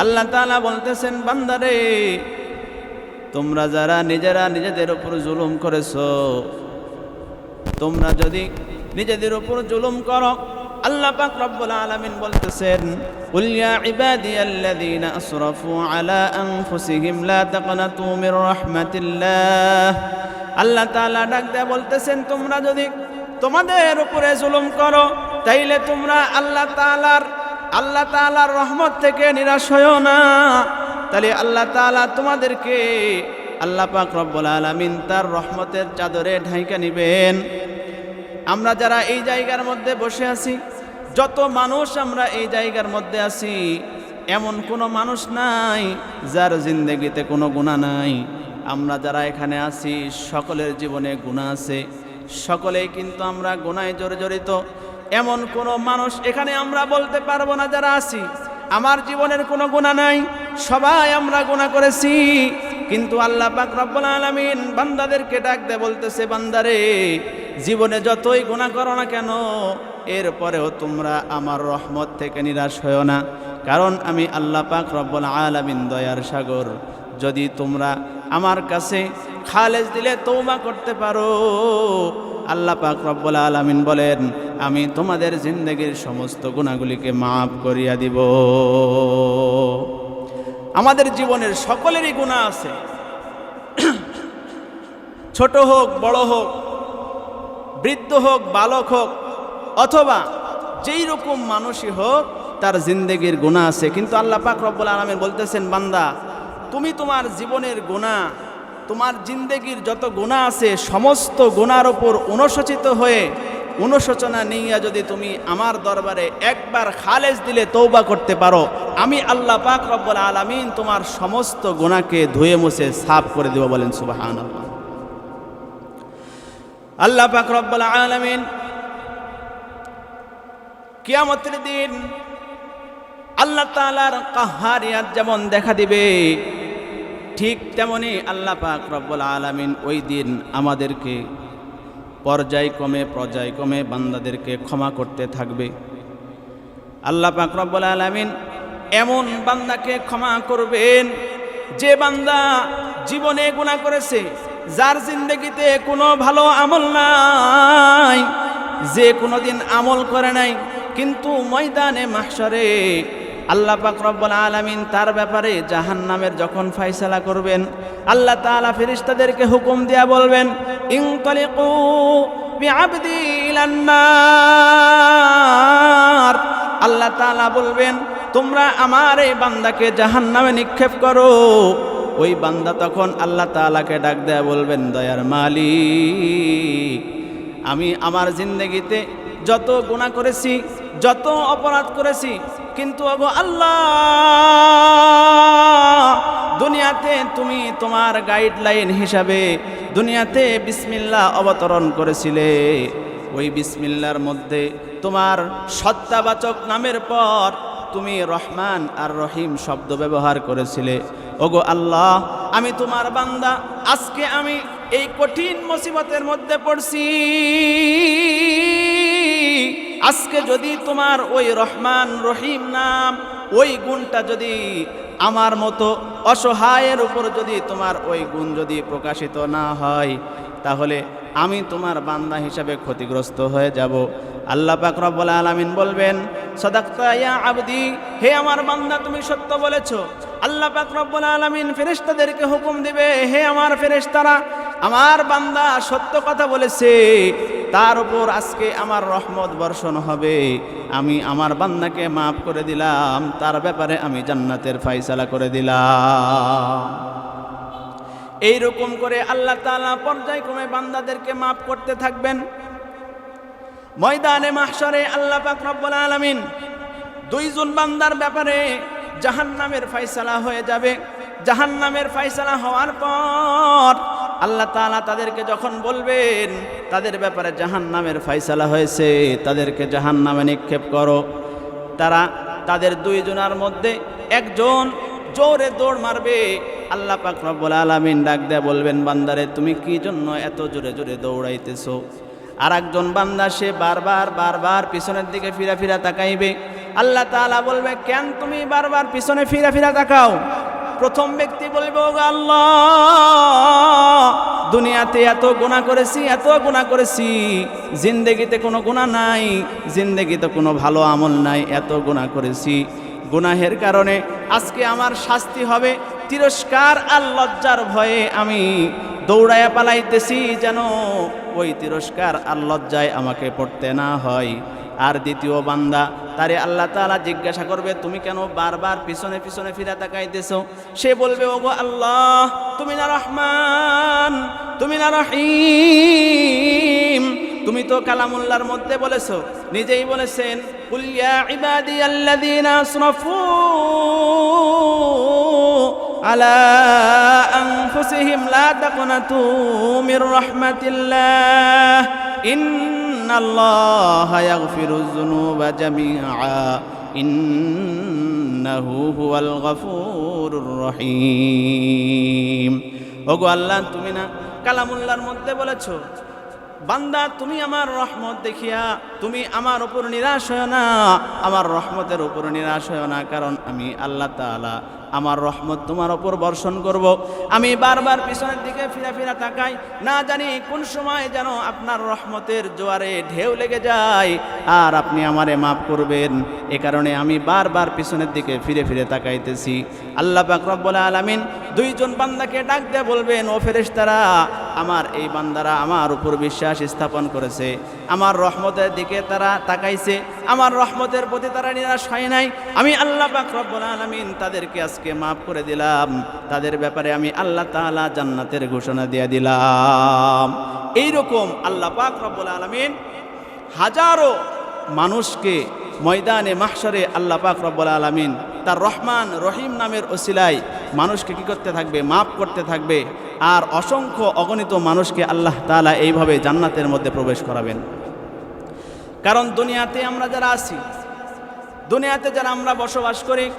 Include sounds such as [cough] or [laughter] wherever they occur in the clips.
আল্লাহ তাআলা বলতেছেন বান্দারে তোমরা যারা নিজেরা নিজেদের উপর জুলুম করেছো তোমরা যদি নিজেদের উপর জুলুম করো আল্লাহ পাক রব্বুল আলামিন বলতেছেন قل يا عبادي الذين أسرفوا على أنفسهم لا تقنطوا من رحمة الله আল্লাহ তাআলা ডাক দেয়া বলতেছেন তোমরা যদি তোমাদের উপরে জুলুম করো তাইলে তোমরা আল্লাহ তাআলার আল্লাহ তাআলার রহমত থেকে নিরাশ হয়েও না। তাহলে আল্লাহ তাআলা তোমাদেরকে আল্লাহ পাক রব্বুল আলামিন তার রহমতের চাদরে ঢাইকা নিবেন। আমরা যারা এই জায়গার মধ্যে বসে আছি, যত মানুষ আমরা এই জায়গার মধ্যে আছি, এমন কোনো মানুষ নাই যার জিন্দগিতে কোনো গুণা নাই। আমরা যারা এখানে আছি, সকলের জীবনে গুণা আছে। সকলেই কিন্তু আমরা গুণায় জড়িত এমন কোনো মানুষ এখানে আমরা বলতে পারব না যারা আছি। আমার জীবনের কোনো গুণা নাই, সবাই আমরা গুণা করেছি। কিন্তু আল্লাহ পাক রব্বুল আলামিন বান্দাদেরকে ডাক দে বলতেছে, বান্দারে, জীবনে যতই গুণা করো না কেন, এরপরেও তোমরা আমার রহমত থেকে নিরাশ হয়েও না। কারণ আমি আল্লাহ পাক রব্বুল আলামিন দয়ার সাগর। যদি তোমরা আমার কাছে খালেজ দিলে তৌবা করতে পারো আল্লাহ পাক রব্বুল আলামিন বলেন, আমি তোমাদের জিন্দগির সমস্ত গুণাগুলিকে মাফ করিয়া দিব। আমাদের জীবনের সকলেরই গুণা আছে। [clears throat] ছোট হোক, বড় হোক, বৃদ্ধ হোক, বালক হোক, অথবা যেই রকম মানুষই হোক, তার জিন্দেগির গুণা আছে। কিন্তু আল্লাহ পাক রব্বুল আলমিন বলতেছেন, বান্দা, তুমি তোমার জীবনের গুণা তোমার জিন্দেগির যত গুণা আছে, সমস্ত গুণার ওপর অনুশোচিত হয়ে অনুশোচনা নিয়ে যদি তুমি আমার দরবারে একবার খালেজ দিলে তৌবা করতে পারো, আমি আল্লাহ পাক রব্বুল আলমিন তোমার সমস্ত গোনাকে ধুয়ে মুছে সাফ করে দেব বলেন সুবাহান আল্লাহ পাক রব্বুল আলমিন কিয়ামতের দিন আল্লাহ তালার কাহারিয়াত যেমন দেখা দিবে ঠিক তেমনি আল্লাহ পাক রব্বুল আলমিন ওই দিন আমাদেরকে পর্যায়ক্রমে পর্যায়ক্রমে বান্দাদেরকে ক্ষমা করতে থাকবে। আল্লাহ পাক রব্বুল আলমিন এমন বান্দাকে ক্ষমা করবেন, যে বান্দা জীবনে গুণা করেছে, যার জিন্দগিতে কোনো ভালো আমল নাই, যে কোনোদিন আমল করে নাই, কিন্তু ময়দানে মাহসরে আল্লাহ পাক রব্বুল আলামিন তার ব্যাপারে জাহান্নামের যখন ফয়সালা করবেন, আল্লাহ তাআলা ফেরেশতাদেরকে হুকুম দিয়া বলবেন, ইনতালিকু বিআবদি ইলান্নার আল্লাহ তাআলা বলবেন, তোমরা আমার এই বান্দাকে জাহান্নামে নিক্ষেপ করো। ওই বান্দা তখন আল্লাহ তাআলাকে ডাক দেয়া বলবেন, দয়ার মালিক, আমি আমার জিন্দগিতে যত গুণা করেছি, যত অপরাধ করেছি কিন্তু অগো আল্লাহ, দুনিয়াতে তুমি তোমার গাইডলাইন হিসাবে দুনিয়াতে বিসমিল্লাহ অবতরণ করেছিলে। ওই বিসমিল্লার মধ্যে তোমার সত্তাবাচক নামের পর তুমি রহমান আর রহিম শব্দ ব্যবহার করেছিলে। ওগো আল্লাহ, আমি তোমার বান্দা, আজকে আমি এই কঠিন মুসিবতের মধ্যে পড়ছি। আজকে যদি তোমার ওই রহমান রহিম নাম, ওই গুণটা যদি আমার মতো অসহায়ের উপর যদি তোমার ওই গুণ যদি প্রকাশিত না হয়, তাহলে আমি তোমার বান্দা হিসাবে ক্ষতিগ্রস্ত হয়ে যাব। আল্লাহ পাক রব্বুল আলামিন বলবেন, সদাক্তা ইয়া আবদি, হে আমার বান্দা, তুমি সত্য বলেছ। আল্লাহ পাক রব্বুল আলামিন ফেরেশতাদেরকে হুকুম দিবে, হে আমার ফেরেশতারা আমার বান্দা সত্য কথা বলেছে, তার উপর আজকে আমার রহমত বর্ষণ হবে। আমি আমার বান্দাকে মাফ করে দিলাম, তার ব্যাপারে আমি জান্নাতের ফাইসালা করে দিলাম। এই রকম করে আল্লাহ তাআলা পর্যায়ক্রমে বান্দাদেরকে মাফ করতে থাকবেন। ময়দানে, মাহশরে আল্লাহ পাক রব্বুল আলামিন দুইজন বান্দার ব্যাপারে জাহান্নামের ফয়সালা হয়ে যাবে। জাহান্নামের ফয়সালা হওয়ার পর আল্লাহ তাআলা তাদেরকে যখন বলবেন, তাদের ব্যাপারে জাহান্নামের ফয়সালা হয়েছে, তাদেরকে জাহান্নামে নিক্ষেপ করো। তারা তাদের দুইজনার মধ্যে একজন জোরে দৌড় মারবে। আল্লাহ পাক রব্বুল আলামিন ডাক দেয়া বলবেন, বান্দারে, তুমি কি জন্য এত জোরে জোরে দৌড়াইতেছো? আর একজন বান্দা, সে বারবার বারবার পিছনের দিকে ফিরা ফিরা তাকাইবে। আল্লাহ তাআলা বলবে, কেন তুমি বারবার পিছনে ফিরা ফিরা তাকাও? প্রথম ব্যক্তি বলবে আল্লাহ, দুনিয়াতে এত গুণা করেছি, এত গুণা করেছি। জিন্দেগিতে কোনো গুণা নাই, জিন্দেগিতে কোনো ভালো আমল নাই, এত গুণা করেছি। গুনাহের কারণে আজকে আমার শাস্তি হবে, তিরস্কার আর লজ্জার ভয়ে আমি দৌড়াইয়া পালাইতেছি যেন ওই তিরস্কার আর লজ্জায় আমাকে পড়তে না হয়। আর দ্বিতীয় বান্দা, তারে আল্লাহ তাআলা জিজ্ঞাসা করবে, তুমি কেন বারবার পিছনে পিছনে ফিরে তাকাইতেছো? সে বলবে, ওগো আল্লাহ, তুমি না রহমান, তুমি না রহিম। তুমি তো কালামুল্লাহর মধ্যে বলেছ, নিজেই বলেছেন, কুল ইয়া ইবাদিয়াল্লাযীনা আসরাফু আলা আনফুসিহিম লা তাকনাতু মির ইন্নাল্লাহা ইয়াগফিরুয যুনুবা জামিআ, ইন্নাহু হুয়াল গফুরুর রহিম। ওগো আল্লাহ, তুমি না কালামুল্লাহর মধ্যে বলেছ, বান্দা, তুমি আমার রহমত দেখিয়া তুমি আমার উপর নিরাশ হয় না, আমার রহমতের উপর নিরাশ হয় না, কারণ আমি আল্লাহ তাআলা আমার রহমত তোমার ওপর বর্ষণ করব। আমি বারবার পিছনের দিকে ফিরে ফিরা তাকাই, না জানি কোন সময় যেন আপনার রহমতের জোয়ারে ঢেউ লেগে যায়, আর আপনি আমারে মাফ করবেন। এ কারণে আমি বারবার পিছনের দিকে ফিরে ফিরে তাকাইতেছি। আল্লাহ পাক রব্বুল আলামিন দুইজন বান্দাকে ডাক দিয়ে বলবেন, ও ফেরেশতারা আমার এই বান্দারা আমার উপর বিশ্বাস স্থাপন করেছে। আমার রহমতের দিকে তারা তাকাইছে, আমার রহমতের প্রতি তারা নিরাশ হয় নাই। আমি আল্লাহ পাক রব্বুল আলামিন তাদেরকে আজকে মাফ করে দিলাম। তাদের ব্যাপারে আমি আল্লাহ তাআলা জান্নাতের ঘোষণা দিয়ে দিলাম। এইরকম আল্লাহ পাক রব্বুল আলামিন হাজারো মানুষকে ময়দানে, মাহশরে আল্লাহ পাক রব্বুল আলামিন তার রহমান রহিম নামের ওসিলায় মানুষকে কি করতে থাকবে? মাফ করতে থাকবে। আর অসংখ্য অগণিত মানুষকে আল্লাহ তাআলা এইভাবে জান্নাতের মধ্যে প্রবেশ করাবেন। কারণ দুনিয়াতে আমরা যারা আছি, দুনিয়াতে যারা আমরা বসবাস করি,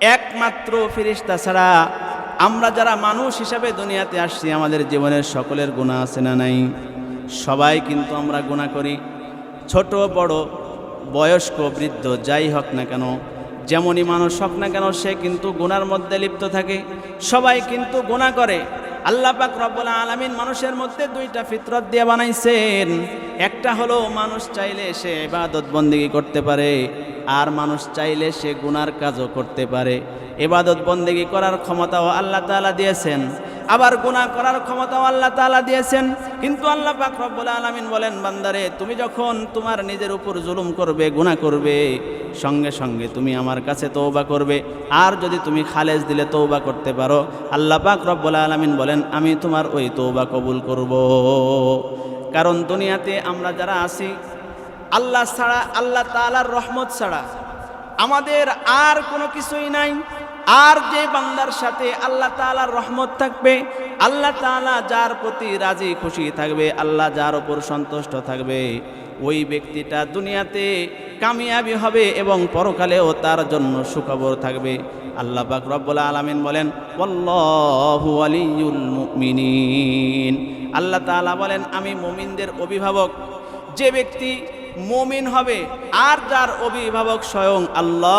একমাত্র ফিরিস্তা ছাড়া আমরা যারা মানুষ হিসাবে দুনিয়াতে আসছি, আমাদের জীবনের সকলের গুণা আছে না নাই? সবাই কিন্তু আমরা গুণা করি। ছোট, বড় বয়স্ক, বৃদ্ধ, যাই হোক না কেন, যেমনই মানুষ হোক না কেন, সে কিন্তু গুনার মধ্যে লিপ্ত থাকে। সবাই কিন্তু গুণা করে। আল্লাহ পাক রব্বুল আলামিন মানুষের মধ্যে দুইটা ফিতরত দিয়ে বানাইছেন। একটা হলো মানুষ চাইলে সে এবাদত বন্দেগী করতে পারে, আর মানুষ চাইলে সে গুনার কাজও করতে পারে। এবাদত বন্দেগী করার ক্ষমতাও আল্লাহ তাআলা দিয়েছেন। আবার গুনাহ করার ক্ষমতাও আল্লাহ তাআলা দিয়েছেন। কিন্তু আল্লাহ পাক রব্বুল আলামিন বলেন, বান্দারে, তুমি যখন তোমার নিজের উপর জুলুম করবে, গুনাহ করবে, সঙ্গে সঙ্গে তুমি আমার কাছে তৌবা করবে। আর যদি তুমি খালেজ দিলে তৌবা করতে পারো। আল্লাহ পাক রব্বুল আলামিন বলেন, আমি তোমার ওই তৌবা কবুল করব। কারণ দুনিয়াতে আমরা যারা আছি, আল্লাহ ছাড়া, আল্লাহ তাআলার রহমত ছাড়া আমাদের আর কোনো কিছুই নাই। আর যে বান্দার সাথে আল্লাহ তাআলার রহমত থাকবে, আল্লাহ তাআলা যার প্রতি রাজি খুশি থাকবে, আল্লাহ যার ওপর সন্তুষ্ট থাকবে, ওই ব্যক্তিটা দুনিয়াতে কামিয়াবি হবে এবং পরকালেও তার জন্য সুখবর থাকবে। আল্লাহ পাক রব্বুল আলামিন বলেন ওয়ালিয়ুল মুমিনিন। আল্লাহ তাআলা বলেন, আমি মুমিনদের অভিভাবক। যে ব্যক্তি মুমিন হবে, আর যার অভিভাবক স্বয়ং আল্লাহ।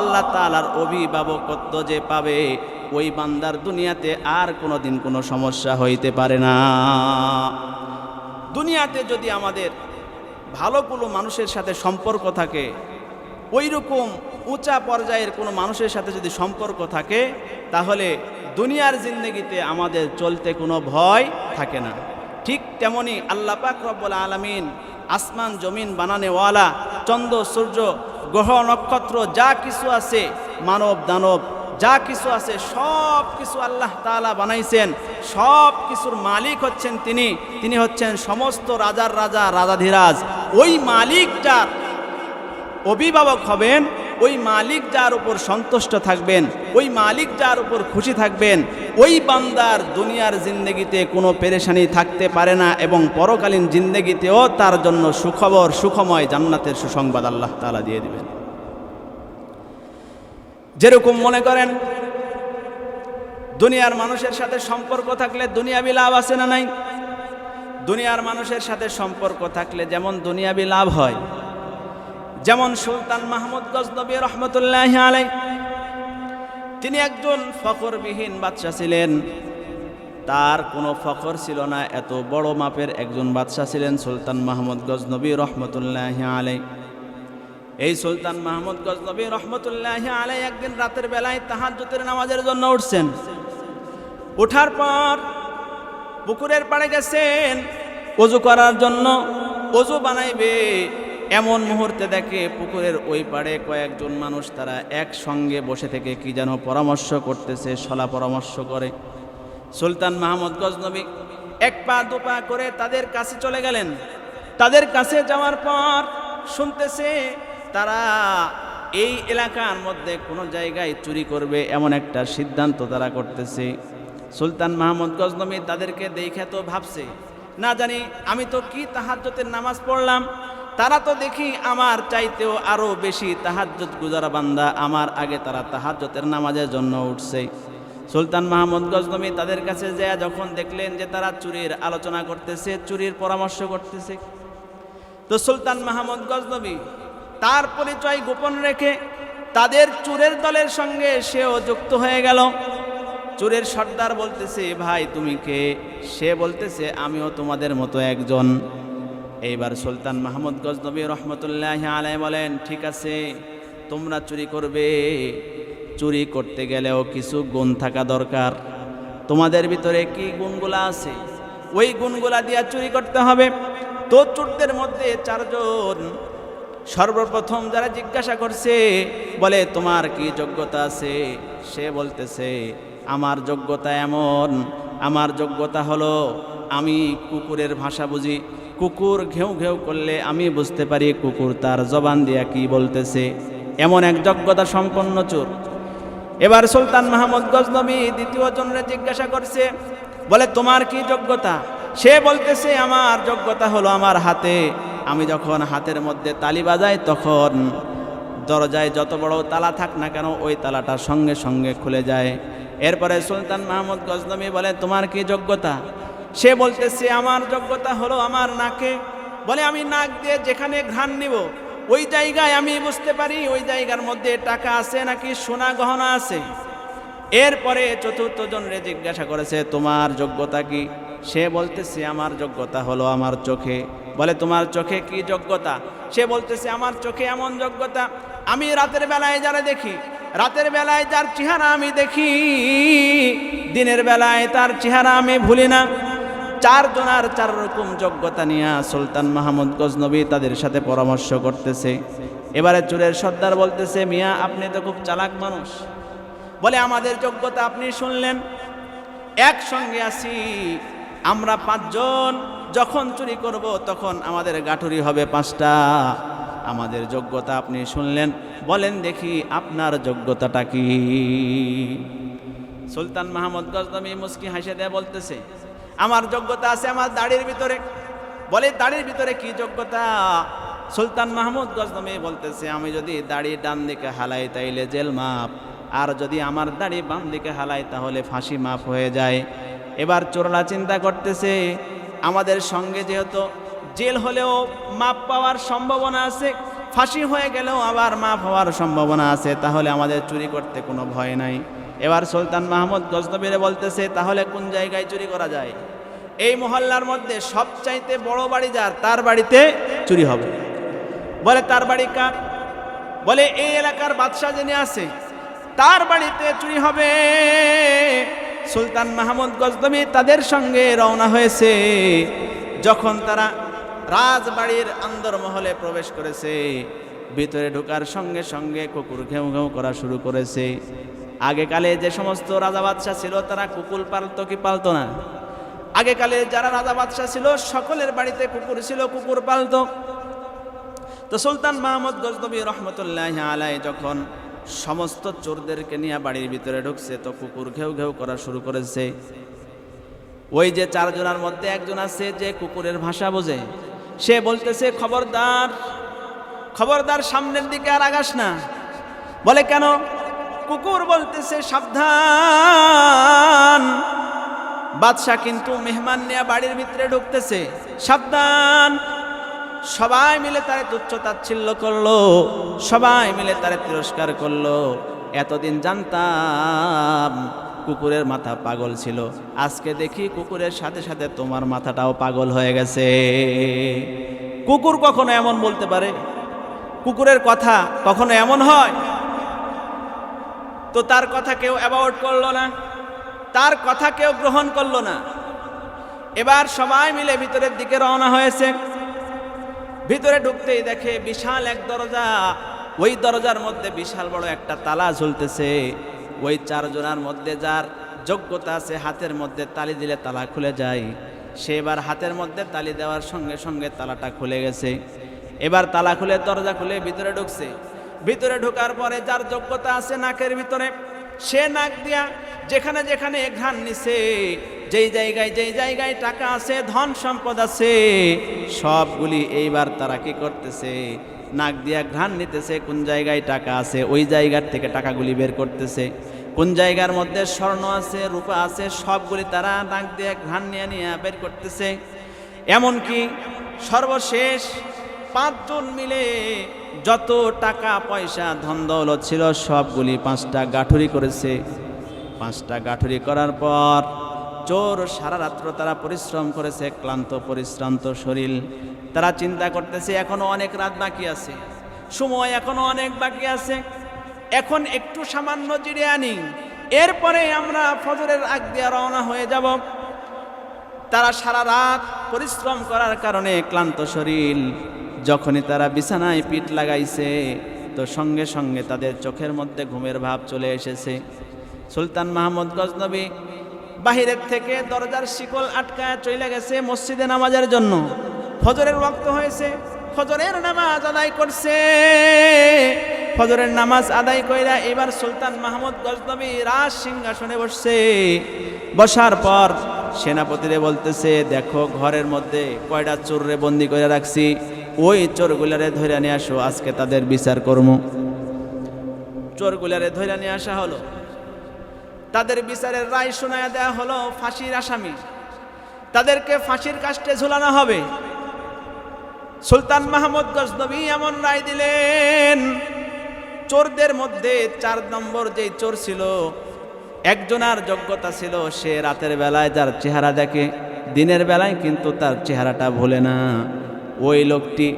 আল্লাহ তাআলার অভিভাবকত্ব যে পাবে, ওই বান্দার দুনিয়াতে আর কোনো দিন কোনো সমস্যা হইতে পারে না। দুনিয়াতে যদি আমাদের ভালো কোনো মানুষের সাথে সম্পর্ক থাকে ওই রকম উঁচা পর্যায়ের কোনো মানুষের সাথে যদি সম্পর্ক থাকে, তাহলে দুনিয়ার জিন্দগিতে আমাদের চলতে কোনো ভয় থাকে না। ঠিক তেমনি আল্লাহ পাক রব্বুল আলমিন আসমান, জমিন, বানানেওয়ালা, চন্দ্র, সূর্য, গ্রহ, নক্ষত্র, যা কিছু আছে, মানব, দানব, যা কিছু আছে, সব কিছু আল্লাহ তালা বানাইছেন। সব কিছুর মালিক হচ্ছেন তিনি। তিনি হচ্ছেন সমস্ত রাজার রাজা, রাজাধিরাজ। ওই মালিকটার অভিভাবক হবেন, ওই মালিক যার উপর সন্তুষ্ট থাকবেন, ওই মালিক যার উপর খুশি থাকবেন, ওই বান্দার দুনিয়ার জিন্দগিতে কোনো পেরেশানি থাকতে পারে না এবং পরকালীন জিন্দগিতেও তার জন্য সুখবর, সুখময়, জান্নাতের সুসংবাদ আল্লাহ তালা দিয়ে দিবেন। যেরকম মনে করেন, দুনিয়ার মানুষের সাথে সম্পর্ক থাকলে দুনিয়াবি লাভ আছে না নাই? দুনিয়ার মানুষের সাথে সম্পর্ক থাকলে যেমন দুনিয়াবি লাভ হয় যেমন সুলতান মাহমুদ গজনবী রহমতুল্লাহ আলাই তিনি একজন ফখরবিহীন বাদশাহ ছিলেন। তার কোনো ফখর ছিল না, এত বড় মাপের একজন বাদশাহ ছিলেন সুলতান মাহমুদ গজনবী রহমতুল্লাহ আলাই এই সুলতান মাহমুদ গজনবী রহমতুল্লাহ আলাই একদিন রাতের বেলায় তাহাজ্জুদের নামাজের জন্য উঠছেন। ওঠার পর পুকুরের পাড়ে গেছেন। অজু করার জন্য অজু বানাইবে। এমন মুহূর্তে দেখে পুকুরের ওই পাড়ে কয়েকজন মানুষ তারা একসঙ্গে বসে থেকে কি যেন পরামর্শ করতেছে, সলা পরামর্শ করে। সুলতান মাহমুদ গজনবী এক পা দু পা করে তাদের কাছে চলে গেলেন। তাদের কাছে যাওয়ার পর শুনতেছে তারা এই এলাকার মধ্যে কোনো জায়গায় চুরি করবে এমন একটা সিদ্ধান্ত তারা করতেছে। সুলতান মাহমুদ গজনবী তাদেরকে দেখে তো ভাবছে, না জানি, আমি তো কি তাহাজ্জতের নামাজ পড়লাম? তারা তো দেখি আমার চাইতেও আরও বেশি তাহাজ্জত গুজারা বান্দা। আমার আগে তারা তাহাজ্জতের নামাজের জন্য উঠছে। সুলতান মাহমুদ গজনবী তাদের কাছে যায় যখন দেখলেন যে তারা চুরির আলোচনা করতেছে, চুরির পরামর্শ করতেছে। তো সুলতান মাহমুদ গজনবী তার পরিচয় গোপন রেখে তাদের চুরের দলের সঙ্গে সেও যুক্ত হয়ে গেল। চুরের সর্দার বলতেছে, ভাই, তুমি কে? সে বলতেছে, আমিও তোমাদের মতো একজন। এইবার সুলতান মাহমুদ গজনবী রহমতুল্লাহ আলাই বলেন, ঠিক আছে, তোমরা চুরি করবে। চুরি করতে গেলেও কিছু গুণ থাকা দরকার। তোমাদের ভিতরে কি গুণগুলা আছে? ওই গুণগুলা দিয়া চুরি করতে হবে। তো চোরদের মধ্যে চারজন সর্বপ্রথম যারা জিজ্ঞাসা করছে, বলে, তোমার কি যোগ্যতা আছে? সে বলতেছে, আমার যোগ্যতা এমন, আমার যোগ্যতা হলো আমি কুকুরের ভাষা বুঝি। কুকুর ঘেউ ঘেউ করলে আমি বুঝতে পারি কুকুর তার জবান দিয়া কি বলতেছে। এমন এক যোগ্যতা সম্পন্ন চোর। এবার সুলতান মাহমুদ গজনবী দ্বিতীয় জনরে জিজ্ঞাসা করছে, বলে, তোমার কি যোগ্যতা সে বলতেছে, আমার যোগ্যতা হলো আমার হাতে। আমি যখন হাতের মধ্যে তালি বাজাই, তখন দরজায় যত বড় তালা থাক না কেন, ওই তালাটা সঙ্গে সঙ্গে খুলে যায়। এরপরে সুলতান মাহমুদ গজনবী বলে, তোমার কি যোগ্যতা সে বলতেছে, আমার যোগ্যতা হলো আমার নাকে। বলে, আমি নাক দিয়ে যেখানে ঘ্রাণ নিব, ওই জায়গায় আমি বুঝতে পারি। ওই জায়গার মধ্যে টাকা আছে নাকি সোনা গহনা আছে? এরপরে চতুর্থ জনরে জিজ্ঞাসা করেছে, তোমার যোগ্যতা কি? সে বলতেছে, আমার যোগ্যতা হলো আমার চোখে। বলে, তোমার চোখে কি যোগ্যতা? সে বলতেছে, আমার চোখে এমন যোগ্যতা, আমি রাতের বেলায় যারা দেখি, রাতের বেলায় যার চেহারা আমি দেখি, দিনের বেলায় তার চেহারা আমি ভুলি না। চার জনার চার রকম যোগ্যতা নিয়ে সুলতান মাহমুদ গজনবী তাদের সাথে পরামর্শ করতেছে। এবারে চুরের সর্দার বলতেছে, মিয়া, আপনি তো খুব চালাক মানুষ। বলে, আমাদের যোগ্যতা আপনি শুনলেন। একসঙ্গে আছি। আমরা পাঁচজন। যখন চুরি করব, তখন আমাদের গাঠুরি হবে পাঁচটা। আমাদের যোগ্যতা আপনি শুনলেন। বলেন দেখি আপনার যোগ্যতাটা কি? সুলতান মাহমুদ গজনবী মুস্কি হাসে দেয়া বলতেছে আমার যোগ্যতা আছে আমার দাড়ির ভিতরে। বলে, দাড়ির ভিতরে কি যোগ্যতা? সুলতান মাহমুদ গজনবী বলতেছে, আমি যদি দাড়ি ডান দিকে হালাই তাইলে জেল মাপ, আর যদি আমার দাড়ি বাম দিকে হালাই তাহলে ফাঁসি মাফ হয়ে যায়। এবার চোরলা চিন্তা করতেছে, আমাদের সঙ্গে যেহেতু জেল হলেও মাপ পাওয়ার সম্ভাবনা আছে, ফাঁসি হয়ে গেলেও আবার মাফ হওয়ার সম্ভাবনা আছে, তাহলে আমাদের চুরি করতে কোনো ভয় নাই। এবার সুলতান মাহমুদ গজনবীরে বলতেছে, তাহলে কোন জায়গায় চুরি করা যায়? এই মহল্লার মধ্যে সবচাইতে বড় বাড়ি যার, তার বাড়িতে চুরি হবে। বলে, তার বাড়ি কার? বলে, এই এলাকার বাদশাহ যিনি আছে, তার বাড়িতে চুরি হবে। সুলতান মাহমুদ গজনবী তাদের সঙ্গে রওনা হয়েছে। যখন তারা রাজবাড়ির আন্দরমহলে প্রবেশ করেছে, ভিতরে ঢোকার সঙ্গে সঙ্গে কুকুর ঘেউ ঘেউ করা শুরু করেছে। আগেকালে যে সমস্ত রাজা বাদশাহ ছিল, তারা কুকুর পালতো কি পালতো না? আগেকালে যারা রাজা বাদশাহ ছিল, সকলের বাড়িতে কুকুর ছিল, কুকুর পালতো। তো সুলতান মাহমুদ গজনবী রহমতুল্লাহ আলাই যখন সমস্ত চোরদেরকে নিয়ে বাড়ির ভিতরে ঢুকছে, তো কুকুর ঘেউ ঘেউ করা শুরু করেছে। ওই যে চারজনের মধ্যে একজন আছে যে কুকুরের ভাষা বোঝে। সে বলতেছে, খবরদার খবরদার সামনের দিকে আর আগাস না। বলে, কেন? কুকুর বলতেছে, সাবধান। বাদশাহ কিন্তু মেহমান নিয়ে বাড়ির ভিতরে ঢুকতেছে, সাবধান। সবাই মিলে তারে তুচ্ছ তাচ্ছিল্য করল, সবাই মিলে তারে তিরস্কার করল। এতদিন জানতাম কুকুরের মাথা পাগল ছিল। আজকে দেখি কুকুরের সাথে সাথে তোমার মাথাটাও পাগল হয়ে গেছে। কুকুর কখনো এমন বলতে পারে? কুকুরের কথা কখনো এমন হয়? তো তার কথা কেউ অ্যাবাউট করল না, তার কথা কেউ গ্রহণ করল না। এবার সবাই মিলে ভিতরের দিকে রওনা হয়েছে। ভিতরে ঢুকতেই দেখে বিশাল এক দরজা, ওই দরজার মধ্যে বিশাল বড় একটা তালা ঝুলতেছে। ওই চারজনার মধ্যে যার যোগ্যতা আছে, হাতের মধ্যে তালি দিলে তালা খুলে যায়। সে এবার হাতের মধ্যে তালি দেওয়ার সঙ্গে সঙ্গে তালাটা খুলে গেছে। এবার তালা খুলে দরজা খুলে ভিতরে ঢুকছে। ভিতরে ঢোকার পরে যার যোগ্যতা আছে নাকের ভিতরে, সে নাক দিয়া যেখানে যেখানে ঘ্রাণ নিছে, যেই জায়গায় যেই জায়গায় টাকা আছে, ধন সম্পদ আছে, সবগুলি এইবার তারা কি করতেছে? নাক দিয়া ঘ্রাণ নিতেছে, কোন জায়গায় টাকা আছে, ওই জায়গার থেকে টাকাগুলি বের করতেছে। কোন জায়গার মধ্যে স্বর্ণ আছে, রূপা আছে, সবগুলি তারা নাক দিয়ে ঘ্রাণ নিয়ে নিয়ে বের করতেছে। এমনকি সর্বশেষ পাঁচজন মিলে যত টাকা পয়সা ধন দৌলত ছিল, সবগুলি পাঁচটা গাঠুরি করেছে। পাঁচটা গাঠুরি করার পর চোর সারা রাত্র তারা পরিশ্রম করেছে, ক্লান্ত পরিশ্রান্ত শরীর। তারা চিন্তা করতেছে, এখনও অনেক রাত বাকি আছে। সময় এখনও অনেক বাকি আছে। এখন একটু সামান্য জিরে আনি এরপরে আমরা ফজরের আগ দিয়ে রওনা হয়ে যাব। তারা সারা রাত পরিশ্রম করার কারণে ক্লান্ত শরীর। যখনই তারা বিছানায় পিঠ লাগাইছে, তো সঙ্গে সঙ্গে তাদের চোখের মধ্যে ঘুমের ভাব চলে এসেছে। সুলতান মাহমুদ গজনবী বাহিরের থেকে দরজার শিকল আটকায় চলে গেছে মসজিদে নামাজের জন্য। ফজরের রক্ত হয়েছে, ফজরের নামাজ আদায় করছে। ফজরের নামাজ আদায় কইরা এবার সুলতান মাহমুদ গজনবী রাজ সিংহাসনে বসছে। বসার পর সেনাপতিরে বলতেছে, দেখো, ঘরের মধ্যে কয়টা চোররে বন্দি করে রাখছি। ওই চোরগুলারে ধরে নিয়ে আসো, আজকে তাদের বিচার কর্ম। চোরগুলারে ধরে নিয়ে আসা হলো। তাদের বিচারের রায় শোনায় দেওয়া হলো ফাঁসির আসামি। তাদেরকে ফাঁসির কাস্টে ঝুলানো হবে। সুলতান মাহমুদ গজনবী এমন রায় দিলেন, চোরদের মধ্যে চার নম্বর যেই চোর ছিল, একজনার যোগ্যতা ছিল সে রাতের বেলায় যার চেহারা দেখে, দিনের বেলায় কিন্তু তার চেহারাটা ভোলে না। ওই লোকটি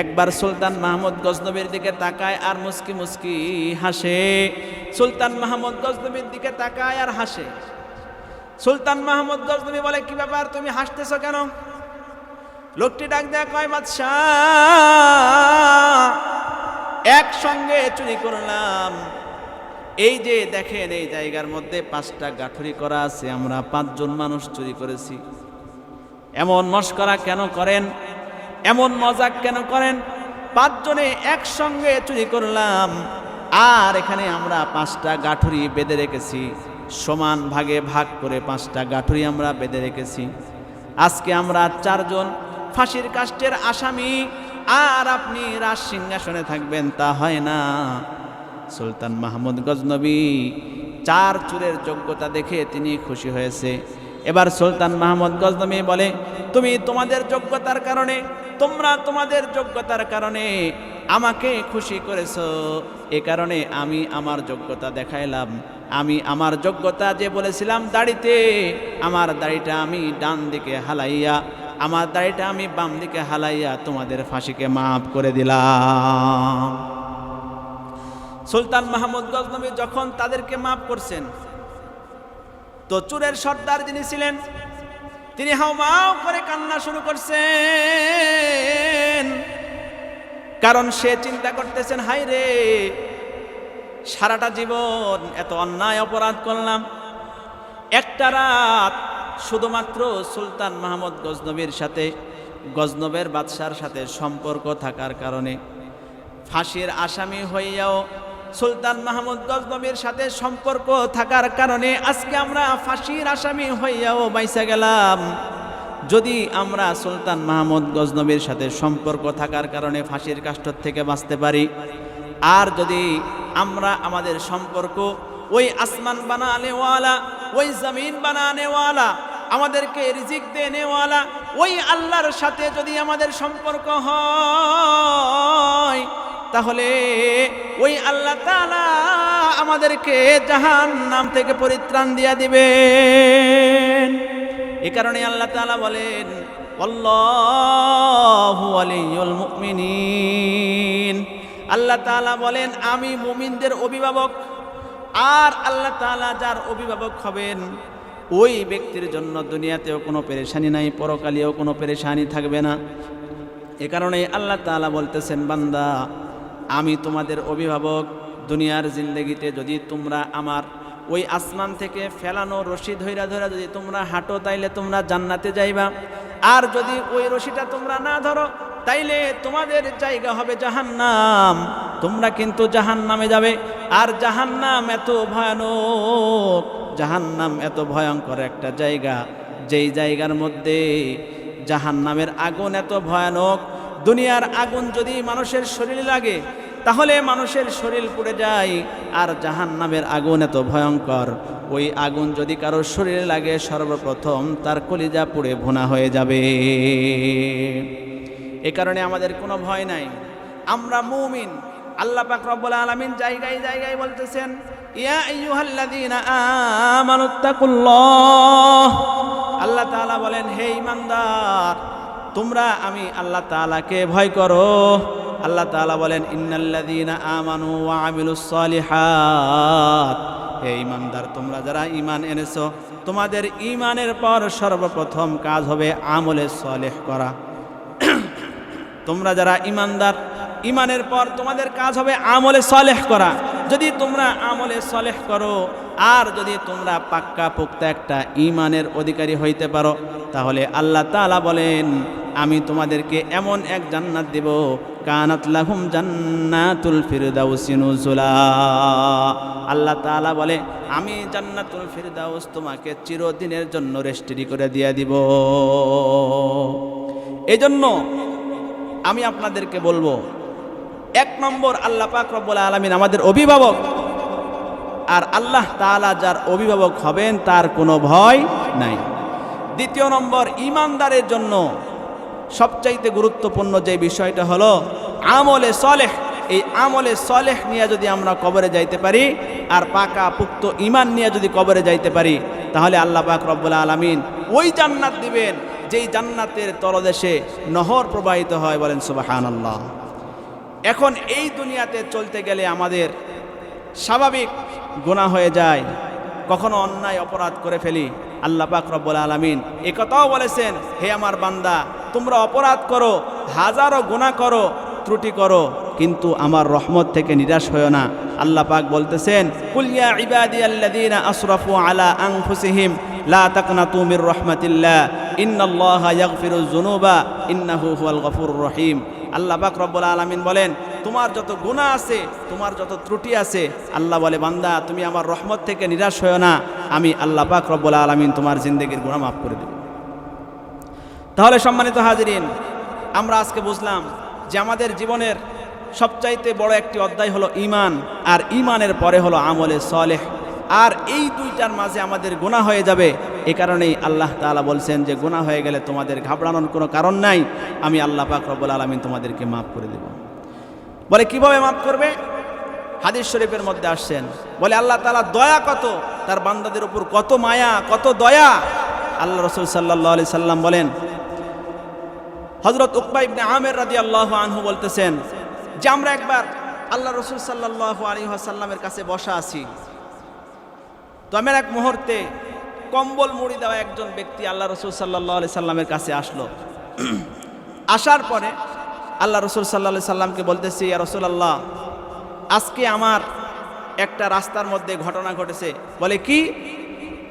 একবার সুলতান মাহমুদ গজনবীর দিকে তাকায় আর মুস্কি মুস্কি হাসে। সুলতান মাহমুদ গজনবীর দিকে তাকায় আর হাসে। সুলতান মাহমুদ গজনবী বলে, কি ব্যাপার, তুমি হাসতেছো কেন? লোকটি ডাক দেয়া, কয়, বাদশাহ, একসঙ্গে চুরি করলাম। এই যে দেখেন, এই জায়গার মধ্যে পাঁচটা গাঠুরি করা আছে, আমরা পাঁচজন মানুষ চুরি করেছি। এমন মস্করা কেন করেন? এমন মজাক কেন করেন? পাঁচজনে একসঙ্গে চুরি করলাম। আর এখানে আমরা পাঁচটা গাঠুরি বেঁধে রেখেছি। সমান ভাগে ভাগ করে পাঁচটা গাঠুরি আমরা বেঁধে রেখেছি। আজকে আমরা চারজন ফাঁসির কাষ্টের আসামি। আর আপনি রাজ সিংহাসনে থাকবেন, তা হয় না। সুলতান মাহমুদ গজনবী চার চুরের যোগ্যতা দেখে তিনি খুশি হয়েছে। এবার সুলতান মাহমুদ গজনবী বলে, তুমি তোমাদের যোগ্যতার কারণে, তোমরা তোমাদের যোগ্যতার কারণে আমাকে খুশি করেছ। এ কারণে আমি আমার যোগ্যতা দেখাইলাম। আমি আমার যোগ্যতা যে বলেছিলাম দাড়িতে, আমার দাড়িটা আমি ডান দিকে হালাইয়া, আমার দাড়িটা আমি বাম দিকে হালাইয়া তোমাদের ফাঁসিকে মাফ করে দিলাম। সুলতান মাহমুদ গজনবী যখন তাদেরকে মাফ করছেন তো চুরের সর্দার যিনি ছিলেন, তিনি হাউমাউ করে কান্না শুরু করছেন। কারণ সে চিন্তা করতেছেন হাই রে, সারাটা জীবন এত অন্যায় অপরাধ করলাম। একটা রাত শুধুমাত্র সুলতান মাহমুদ গজনবীর সাথে, গজনবের বাদশার সাথে সম্পর্ক থাকার কারণে ফাঁসির আসামি হইয়াও সুলতান মাহমুদ গজনবীর সাথে সম্পর্ক থাকার কারণে আজকে আমরা ফাঁসির আসামি হইয়াও বাইসা গেলাম। যদি আমরা সুলতান মাহমুদ গজনবীর সাথে সম্পর্ক থাকার কারণে ফাঁসির কাষ্ঠ থেকে বাঁচতে পারি, আর যদি আমরা আমাদের সম্পর্ক ওই আসমান বানানেওয়ালা ওই জমিন বানানেওয়ালা আমাদেরকে রিজিক দেনেওয়ালা ওই আল্লাহর সাথে যদি আমাদের সম্পর্ক হয় তাহলে ওই আল্লাহ তাআলা আমাদেরকে জাহান নাম থেকে পরিত্রাণ দিয়া দিবেন। এ কারণে আল্লাহ তাআলা বলেন, আল্লাহু তাআলা বলেন, আমি মুমিনদের অভিভাবক। আর আল্লাহ তাআলা যার অভিভাবক হবেন, ওই ব্যক্তির জন্য দুনিয়াতেও কোনো পেরেশানি নাই, পরকালেও কোনো পেরেশানি থাকবে না। এ কারণে আল্লাহ তাআলা বলতেছেন, বান্দা আমি তোমাদের অভিভাবক দুনিয়ার জিন্দগিতে যদি তোমরা আমার ওই আসমান থেকে ফেলানো রশি ধৈরা ধৈরা যদি তোমরা হাঁটো, তাইলে তোমরা জান্নাতে যাইবা। আর যদি ওই রশিটা তোমরা না ধরো, তাইলে তোমাদের জায়গা হবে জাহান্নাম। তোমরা কিন্তু জাহান্নামে যাবে। আর জাহান্নাম এত ভয়ানক, জাহান্নাম এত ভয়ঙ্কর একটা জায়গা। যেই জায়গার মধ্যে জাহান্নামের আগুন এত ভয়ানক দুনিয়ার আগুন যদি মানুষের শরীরে লাগে, তাহলে মানুষের শরীর পুড়ে যায় আর জাহান্নামের আগুন এত ভয়ঙ্কর। ওই আগুন যদি কারও শরীরে লাগে, সর্বপ্রথম তার কলিজা পুড়ে ভুনা হয়ে যাবে। এ কারণে আমাদের কোনো ভয় নাই। আমরা মুমিন। আল্লাহ পাক রব্বুল আলামিন জায়গায় জায়গায় বলতেছেন, ইয়া আইয়ুহাল্লাযীনা আমানুত্তাকুল্লাহ। আল্লাহ তাআলা বলেন, হে ঈমানদার তোমরা আমি আল্লাহ তাআলাকে ভয় করো। আল্লাহ তাআলা বলেন, ইন্নাল্লাযীনা আমানু ওয়া আমিলুস সালিহাত। হে ঈমানদার, তোমরা যারা ঈমান এনেছো, তোমাদের ঈমানের পর সর্বপ্রথম কাজ হবে আমলে সলেহ করা। [clears throat] তোমরা যারা ইমানদার ইমানের পর তোমাদের কাজ হবে আমলে সলেহ করা। যদি তোমরা আমলে সলেহ করো, আর যদি তোমরা পাক্কা পোক্তা একটা ইমানের অধিকারী হইতে পারো, তাহলে আল্লাহ তাআলা বলেন আমি তোমাদেরকে এমন এক জান্নাত দেব। কানাত লাহুম জান্নাতুল ফিরদাউসি নুজুলা। আল্লাহ তাআলা বলে, আমি জান্নাতুল ফিরদাউস তোমাকে চিরদিনের জন্য রেস্ট্রি করে দিয়ে দিব। এজন্য আমি আপনাদেরকে বলব, এক নম্বর আল্লাহ পাক রব্বুল আলামিন আমাদের অভিভাবক। আর আল্লাহ তাআলা যার অভিভাবক হবেন তার কোনো ভয় নাই। দ্বিতীয় নম্বর ইমানদারের জন্য সবচাইতে গুরুত্বপূর্ণ যে বিষয়টা হলো আমলে সলেহ। এই আমলে সলেহ নিয়ে যদি আমরা কবরে যাইতে পারি, আর পাকা পুক্ত ইমান নিয়ে যদি কবরে যাইতে পারি, তাহলে আল্লাহ পাক রব্বুল আলমিন ওই জান্নাত দিবেন, যেই জান্নাতের তলদেশে নহর প্রবাহিত হয় বলেন সুবাহান আল্লাহ এখন এই দুনিয়াতে চলতে গেলে আমাদের স্বাভাবিক গুণা হয়ে যায়, কখনো অন্যায় অপরাধ করে ফেলি আল্লাহ পাক রব্বুল আলমিন এ কথাও বলেছেন, হে আমার বান্দা, তোমরা অপরাধ করো, হাজারো গুণা করো, ত্রুটি করো, কিন্তু আমার রহমত থেকে নিরাশ হয়েও না। আল্লাহ পাক বলতেছেন কুলিয়া ইবাদি আল্লাদিনা আসরাফু আলা আনফুসিহিম, লা তাকনাতু মির রাহমাতিল্লাহ, ইন্নাল্লাহা ইয়াগফিরুয যুনুবা, ইন্নাহু হুয়াল গফুরুর রহিম। আল্লাহ পাক রব্বুল আলামিন বলেন, তোমার যত গুনাহ আছে, তোমার যত ত্রুটি আছে, আল্লাহ বলে, বান্দা, তুমি আমার রহমত থেকে নিরাশ হয়েও না। আমি আল্লাহ পাক রব্বুল আলামিন তোমার জিন্দেগির গুনাহ মাফ করে দেব। তাহলে সম্মানিত হাজিরিন, আমরা আজকে বুঝলাম যে আমাদের জীবনের সবচাইতে বড় একটি অধ্যায় হলো ইমান আর ইমানের পরে হলো আমলে সলেহ। আর এই দুইটার মাঝে আমাদের গুণা হয়ে যাবে, এ কারণেই আল্লাহ তাআলা বলছেন যে গুণা হয়ে গেলে তোমাদের ঘাবড়ানোর কোনো কারণ নাই, আমি আল্লাহ পাক রব্বুল আলমিন তোমাদেরকে মাফ করে দেব। বলে কীভাবে মাফ করবে? হাদিস শরীফের মধ্যে আসছেন। বলে আল্লাহ তাআলা, দয়া কত? তার বান্দাদের উপর কত মায়া, কত দয়া? আল্লাহ রসুল সাল্লাহ আলি সাল্লাম বলেন হজরত উকবা ইবনে আমের রাদি আল্লাহ আনহু বলতেছেন যে, আমরা একবার আল্লাহ রসুল সাল্লাহ আলী সাল্লামের কাছে বসা আছি। তো আমার এক মুহূর্তে কম্বল মুড়ি দেওয়া একজন ব্যক্তি আল্লাহ রসুল সাল্লাহ আলি সাল্লামের কাছে আসলো। [clears throat] আসার পরে আল্লাহ রসুল সাল্লাহ সাল্লামকে বলতেছি, ইয়া রসুল আল্লাহ আজকে আমার একটা রাস্তার মধ্যে ঘটনা ঘটেছে। বলে কি?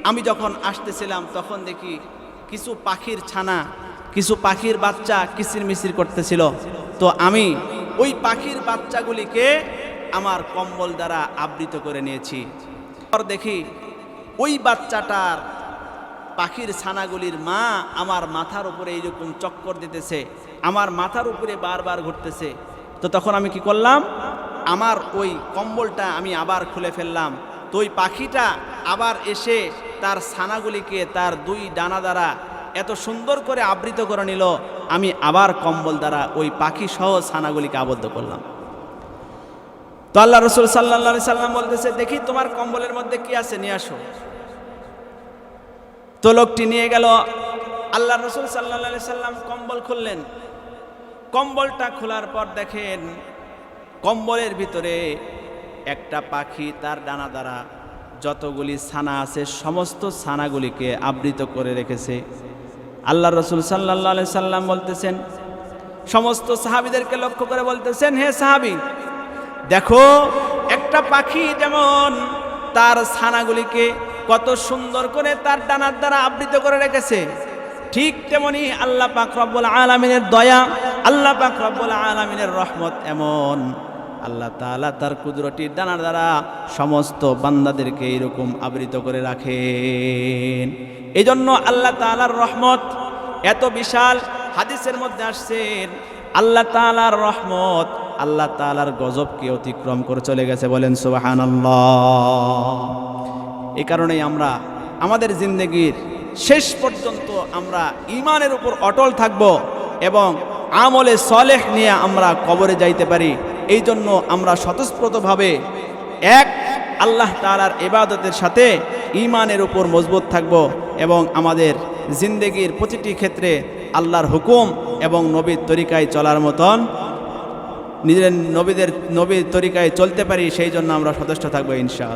আমি যখন আসতেছিলাম, তখন দেখি কিছু পাখির ছানা, কিছু পাখির বাচ্চা কিচির মিচির করতেছিল। তো আমি ওই পাখির বাচ্চাগুলিকে আমার কম্বল দ্বারা আবৃত করে নিয়েছি। দেখি ওই বাচ্চাটার পাখির ছানাগুলির মা আমার মাথার উপরে এইরকম চক্কর দিতেছে। আমার মাথার উপরে বারবার ঘুরতেছে। তো তখন আমি কি করলাম? আমার ওই কম্বলটা আমি আবার খুলে ফেললাম। তো ওই পাখিটা আবার এসে তার ছানাগুলিকে তার দুই ডানা দ্বারা এত সুন্দর করে আবৃত করে নিল। আমি আবার কম্বল দ্বারা ওই পাখি সহ ছানাগুলিকে আবদ্ধ করলাম। তো আল্লাহ রসুল সাল্লা সাল্লাম বলতেছে, দেখি তোমার কম্বলের মধ্যে কি আছে, নিয়ে আসো। তো লোকটি নিয়ে গেল। আল্লাহ রসুল সাল্লা সাল্লাম কম্বল খুললেন। কম্বলটা খোলার পর দেখেন কম্বলের ভিতরে একটা পাখি তার ডানা দ্বারা যতগুলি ছানা আছে, সমস্ত ছানাগুলিকে আবৃত করে রেখেছে। আল্লাহ রসুল সাল্লাহ সাল্লাম বলতেছেন, সমস্ত সাহাবিদেরকে লক্ষ্য করে বলতেছেন, হে সাহাবি, দেখো, একটা পাখি যেমন তার ছানাগুলিকে কত সুন্দর করে তার ডানার দ্বারা আবৃত করে রেখেছে, ঠিক তেমনি আল্লাহ পাক রব্বুল আলমিনের দয়া, আল্লাহ পাক রব্বুল আলমিনের রহমত এমন। আল্লাহ তাআলা তার কুদরতির ডানার দ্বারা সমস্ত বান্দাদেরকে এরকম আবৃত করে রাখেন। এই জন্য আল্লাহ তাআলার রহমত এত বিশাল। হাদিসের মধ্যে আসছেন, আল্লাহ তাআলার রহমত আল্লাহ তালার গজবকে অতিক্রম করে চলে গেছে বলেন সুবহানাল্লাহ। এই কারণেই আমরা আমাদের জিন্দগির শেষ পর্যন্ত আমরা ইমানের উপর অটল থাকব এবং আমলে সলেহ নিয়ে আমরা কবরে যাইতে পারি। এই জন্য আমরা স্বতঃস্ফূর্তভাবে এক, আল্লাহ তালার এবাদতের সাথে ইমানের উপর মজবুত থাকব এবং আমাদের জিন্দেগির প্রতিটি ক্ষেত্রে আল্লাহর হুকুম এবং নবীর তরিকায় চলার মতন নিজের নবীদের, নবীর তরিকায় চলতে পারি সেই জন্য আমরা সদস্য থাকব ইনশা